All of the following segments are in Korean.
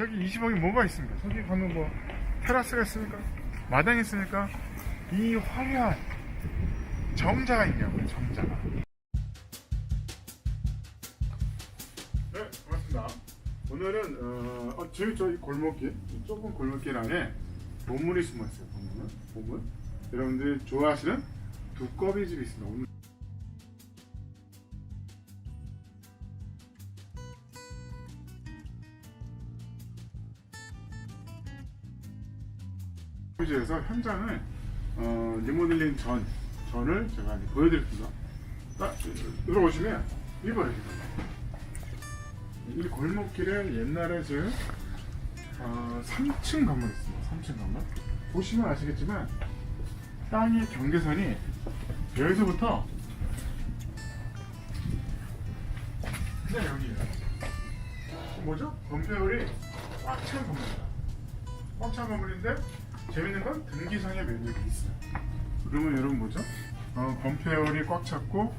저기 20억이 뭐가 있습니까? 저기 가면 뭐 테라스가 있습니까? 마당이 있습니까? 이 화려한 정자가 있냐고요, 정자가. 네, 반갑습니다. 오늘은 어, 어 저기 저기 골목길, 이 좁은 골목길 안에 보물이 숨어 있어요. 보물은 보물. 여러분들이 좋아하시는 두꺼비 집이 있습니다. 오늘 에서 현장을 어, 리모델링 전 전을 제가 보여드렸습니다. 딱 들어오시면 이거예요. 이거. 이 골목길에 옛날에 지금 어, 3층 건물 있습니다. 3층 건물. 보시면 아시겠지만 땅의 경계선이 여기서부터 그냥 여기예요. 뭐죠? 건폐율이 꽉 찬 건물입니다. 꽉 찬 건물인데 재밌는 건 등기상의 면적이 있어요. 그러면 여러분 뭐죠? 어, 건폐율이 꽉 찼고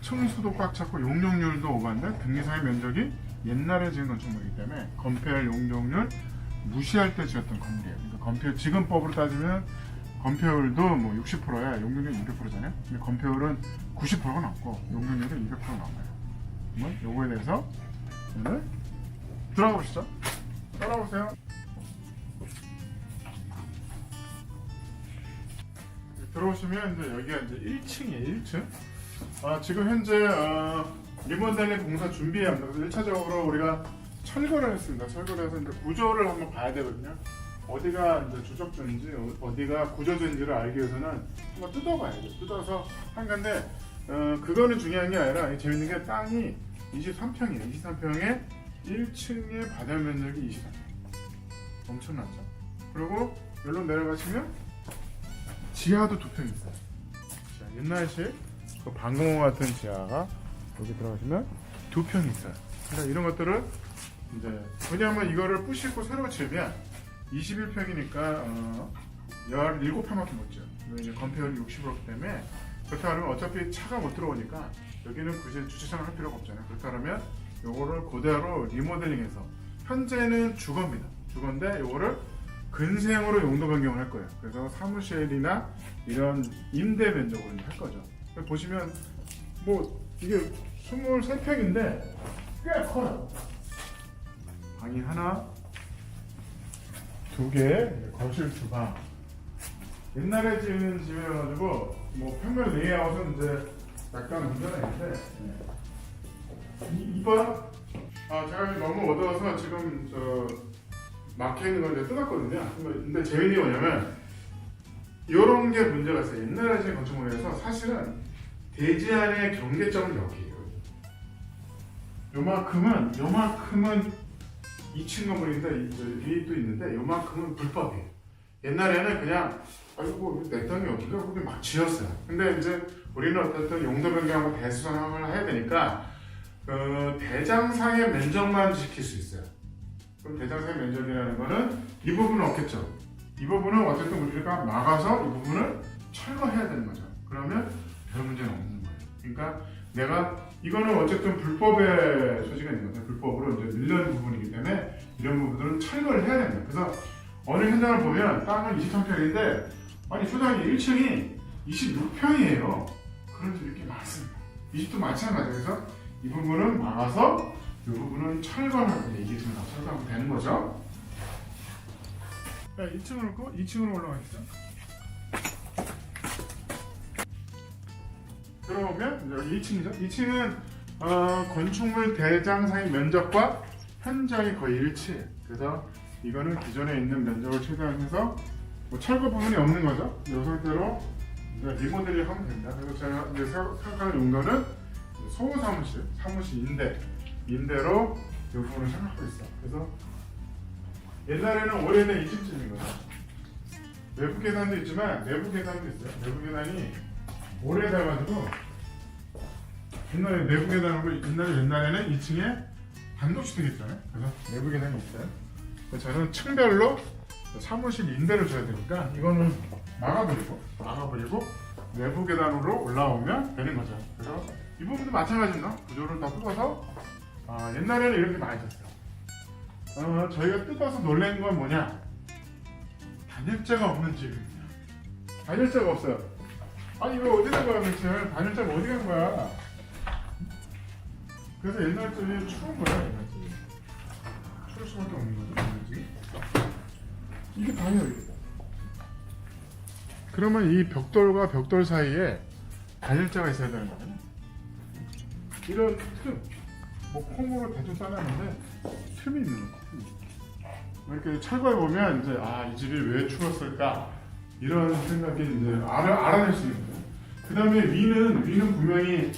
층수도 꽉 찼고 용적률도 오반데 등기상의 면적이 옛날에 지은 건축물이기 때문에 건폐율 용적률 무시할 때 지었던 건물이에요. 그러니까 건폐율 지금 법으로 따지면 건폐율도 뭐 60%야 용적률 200%잖아요. 근데 건폐율은 90%가 넘고 용적률은 200% 넘어요. 그러면 요거에 대해서 오늘 들어가 보시죠. 따라오세요. 들어오시면 이제 여기가 이제 1층이에요, 1층. 아, 지금 현재 어, 리모델링 공사 합니다. 그래서 1차적으로 우리가 철거를 했습니다. 철거를 해서 이제 구조를 한번 봐야 되거든요. 어디가 이제 주적조인지 어- 어디가 구조조인지를 알기 위해서는 한번 뜯어봐야 돼요. 뜯어서 한 건데 어, 그거는 중요한 게 아니라 이 재밌는 게 땅이 23평이에요. 23평에 1층의 바다 면적이 23평. 엄청나죠. 그리고 여기로 내려가시면 지하도 두평 있어요. 자, 옛날식 그 방공호 같은 지하가 여기 들어가시면 두평 있어요. 그러니까 이런 것들을 이제 왜냐하면 이거를 부시고 새로 지으면 21평이니까 어, 17평밖에 못 지어요. 이제 건폐율이 60%기 때문에 그렇다 하면 어차피 차가 못 들어오니까 여기는 굳이 주차장을 할 필요가 없잖아요. 그렇다 하면 요거를 그대로 리모델링해서 현재는 주거입니다. 주거인데 요거를 근생으로 용도 변경을 할 거예요. 그래서 사무실이나 이런 임대 면적으로 할 거죠. 보시면 뭐 이게 23평인데 꽤 커요. 방이 하나, 두 개, 거실 두 방. 옛날에 지은 집이어가지고 뭐 평면 레이아웃은 이제 약간 문제가 있는데 이, 이번 아 제가 너무 어두워서 지금 저 막혀 있는 걸 이제 뜯었거든요. 근데 재밌는 게 뭐냐면 이런 게 문제가 있어요. 옛날에 지은 건축물에서 사실은 대지 안의 경계점은 여기예요. 요만큼은 요만큼은 2층 건물인데 위에 또 있는데 요만큼은 불법이에요. 옛날에는 그냥 아이고 내 땅이 어디가 그렇게 막 지었어요. 근데 이제 우리는 어쨌든 용도 변경하고 대수상을 해야 되니까 그 대장상의 면적만 지킬 수 있어요. 그럼 대장상의 면적이라는 거는 이 부분은 없겠죠. 이 부분은 어쨌든 우리가 막아서 이 부분을 철거해야 되는 거죠. 그러면 별 문제는 없는 거예요. 그러니까 내가 이거는 어쨌든 불법의 소지가 있는 거죠. 불법으로 이제 늘려는 부분이기 때문에 이런 부분들은 철거를 해야 됩니다. 그래서 어느 현장을 보면 땅은 23평인데 아니 소장님 1층이 26평이에요. 그런 집이 꽤 많습니다. 20도 마찬가지예요. 그래서 이 부분은 막아서 이 부분은 철거를 하고 이게 지금 다 철거하면 되는 거죠. 네, 1층으로 고 2층으로 올라가시죠. 들어오면 여기 2층이죠. 2층은 어, 건축물 대장상의 면적과 현장이 거의 일치해. 그래서 이거는 기존에 있는 면적을 최대한해서 뭐 철거 부분이 없는 거죠. 이 상태로 리모델링 하면 됩니다. 그래서 제가 이제 생- 생각하는 용도는 소호 사무실, 사무실 임대, 임대로 이 부분을 생각하고 있어. 그래서 옛날에는 오래된 2층쯤인 거죠. 외부 계단도 있지만 내부 계단도 있어요. 내부 계단이 오래 돼가지고 옛날에 내부 계단으로 옛날에 옛날에는 2층에 단독주택 있잖아요. 그래서 내부 계단이 없어요. 그래서 저는 층별로 사무실 임대를 줘야 되니까 이거는 막아버리고 막아버리고 내부 계단으로 올라오면 되는 거죠. 그래서 이 부분도 마찬가지입니다. 구조를 다 뜯어서 아, 옛날에는 이렇게 많이 졌어요. 어, 저희가 뜯어서 놀란 건 뭐냐? 단열재가 없는 집입니다. 단열재가 없어요. 아니 이거 어디 간 거야 며칠? 단열재가 어디 간 거야? 그래서 옛날 집이 추운 거야 옛날 집이. 추울 수밖에 없는 거죠 옛날 집이. 이게 이게. 그러면 이 벽돌과 벽돌 사이에 단열재가 있어야 되는 거예요. 이런 틈, 뭐 콩으로 대충 싸놨는데 틈이 있는. 틈이. 이렇게 철거해 보면 이제 아 이 집이 왜 추웠을까 이런 생각이 이제 알아, 알아낼 수 있는 거예요. 그 다음에 위는 위는 분명히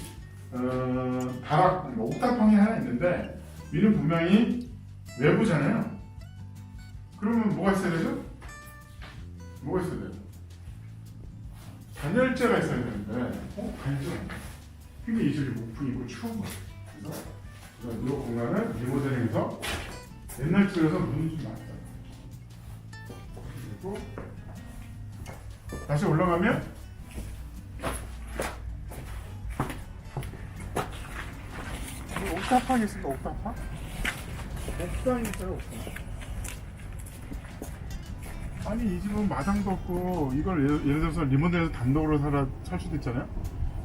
어, 다락 뭐 옥탑방이 하나 있는데 위는 분명히 외부잖아요. 그러면 뭐가 있어야 되죠? 뭐가 있어야 돼요? 단열재가 있어야 되는데 어? 단열재가. 근데 이 집이 목풍이고 추운 거예요. 그래서 이 공간을 리모델링해서 옛날 집에서 문이 좀 났어요. 그리고 다시 올라가면 옥탑방이 있습니다. 옥탑방? 옥상이 있어요. 옥상. 아니 이 집은 마당도 없고 이걸 예를, 예를 들어서 리모델에서 단독으로 살아 살 수도 있잖아요.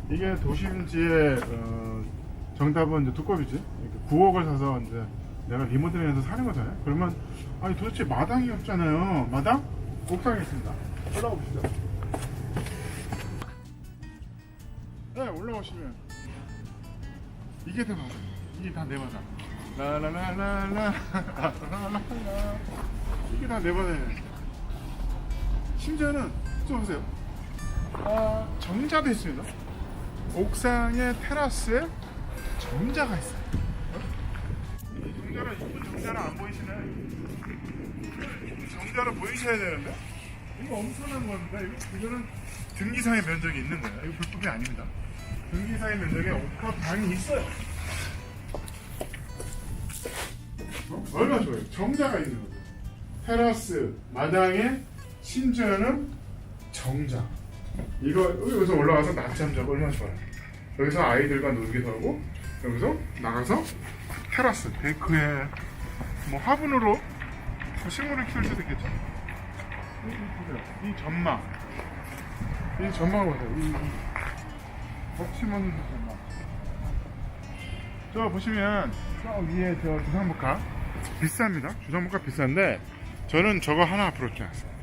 이게 도심지의 어, 정답은 이제 두꺼비지. 이렇게 9억을 사서 이제 내가 리모델링해서 사는 거잖아요. 그러면 아니 도대체 마당이 없잖아요. 마당? 옥상에 있습니다. 올라가 보시죠. 네, 올라오시면 이게 다 마당. 이게 다 내 마당. 라라라라라 라라라라 이게 다 내 마당이에요. 심지어는 좀 보세요. 아, 정자도 있습니다. 옥상에 테라스에 정자가 있어요. 이 정자는 이쁜 정자는 안 보이시나요? 정자로 보이셔야 되는데 이거 엄청난 이거 이거는 등기상의 면적이 있는 거예요. 이거 불법이 아닙니다. 등기상의 면적에 옥탑 방이 있어요. 어? 얼마나 좋아요. 정자가 있는 거죠. 테라스 마당에 심지어는 정자. 이거 여기서 올라가서 낮잠 자고 얼마나 좋아요. 여기서 아이들과 놀기도 하고 여기서 나가서 테라스 데크에 뭐 화분으로 뭐 식물을 키울 수도 있겠죠. 이, 전망. 이 전망을 보세요. 이, 이 덕심없는 전망. 저 보시면 저 위에 저 주상복합 비쌉니다. 주상복합 비싼데 저는 저거 하나 부럽지 않습니다.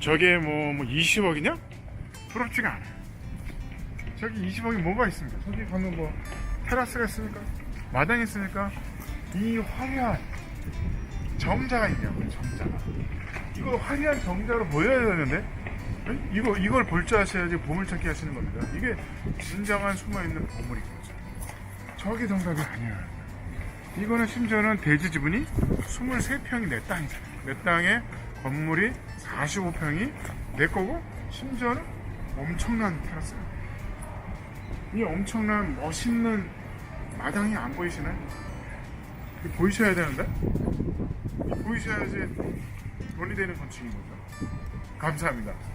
저게 뭐, 뭐 20억이냐? 부럽지가 않아요. 저기 20억이 뭐가 있습니까? 저기 가면 뭐 테라스가 있습니까? 마당이 있습니까? 이 화려한 정자가 있냐고요, 정자가. 이거 화려한 정자로 보여야 되는데 에? 이거 이걸 볼 줄 아셔야지 보물찾기 하시는 겁니다. 이게 진정한 숨어있는 보물인 거죠. 저게 정답이 아니야. 이거는 심지어는 대지 지분이 23평이 내 땅이잖아요. 내 땅에 건물이 45평이 내 거고 심지어는 엄청난 테라스예요. 이 엄청난 멋있는 마당이 안 보이시나요? 보이셔야 되는데 보이셔야지 돈이 되는 건축인 거죠. 감사합니다.